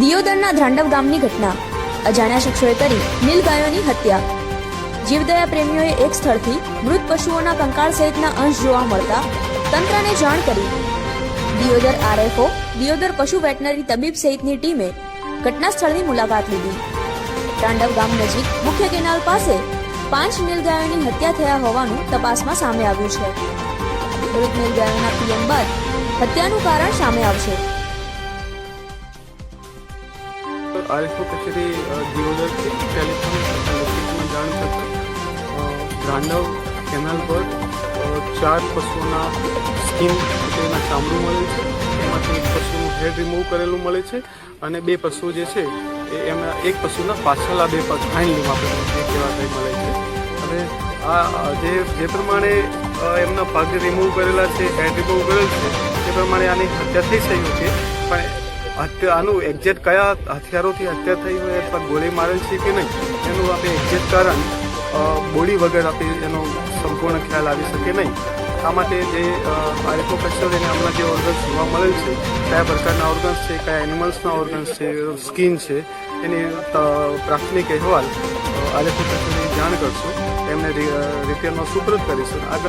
દિયોદરના ધ્રાંડવ ગામની ઘટના. અજાણ્યા શખ્સોએ કરી નીલગાયોની હત્યા. જીવદયા પ્રેમીઓએ એક સ્થળથી મૃત પશુઓના કંકાળ સહિતના અંશ જોવા મળતા તંત્રને જાણ કરી. દિયોદર આરએફઓ, દિયોદર પશુ વેટનરી તબીબ સહિતની ટીમે ઘટના સ્થળની મુલાકાત લીધી. તાંડવ ગામ નજીક મુખ્ય કેનાલ પાસે પાંચ નીલગાયોની હત્યા થયા હોવાનું તપાસમાં સામે આવ્યું છે. મૃત નીલગાયોના પીએમ બાદ હત્યાનું કારણ સામે આવશે. આરએફઓ કચેરી દિયોદરથી ટેલિફોન લોકેશન જાણ થતાં અ, કેનાલ પર ચાર પશુઓના સ્કીન તેના ચામડું મળે છે એમાંથી એક પશુનું હેડ રિમૂવ કરેલું મળે છે અને બે પશુ જે છે એ એમના એક પશુના પાછળના બે પગ હાઇન્ડ લીમ આપણે કેવા એ મળે છે. અને આ જે જે પ્રમાણે એમના પગ રિમૂવ કરેલા છે હેડ રિમૂવ કરેલ છે તે પ્રમાણે આની હત્યા થઈ શકી છે પણ આનું એક્ઝેક્ટ કયા હથિયારોથી હત્યા થઈ હોય અથવા ગોળી મારેલ છે કે નહીં, એનું આપણે એક્ઝેક્ટ કારણ બોડી વગર આપણે એનો સંપૂર્ણ ખ્યાલ આવી શકે નહીં. આ માટે જે આરેફો એને હમણાં જે ઓર્ગન્સ જોવા મળેલ છે, કયા પ્રકારના ઓર્ગન્સ છે, કયા એનિમલ્સના ઓર્ગન્સ છે સ્કિન છે, એની પ્રાથમિક અહેવાલ આરેફો કસ્ટડીને જાણ કરશું, એમને રિપેરનો સુપ્રત કરીશું. આગળ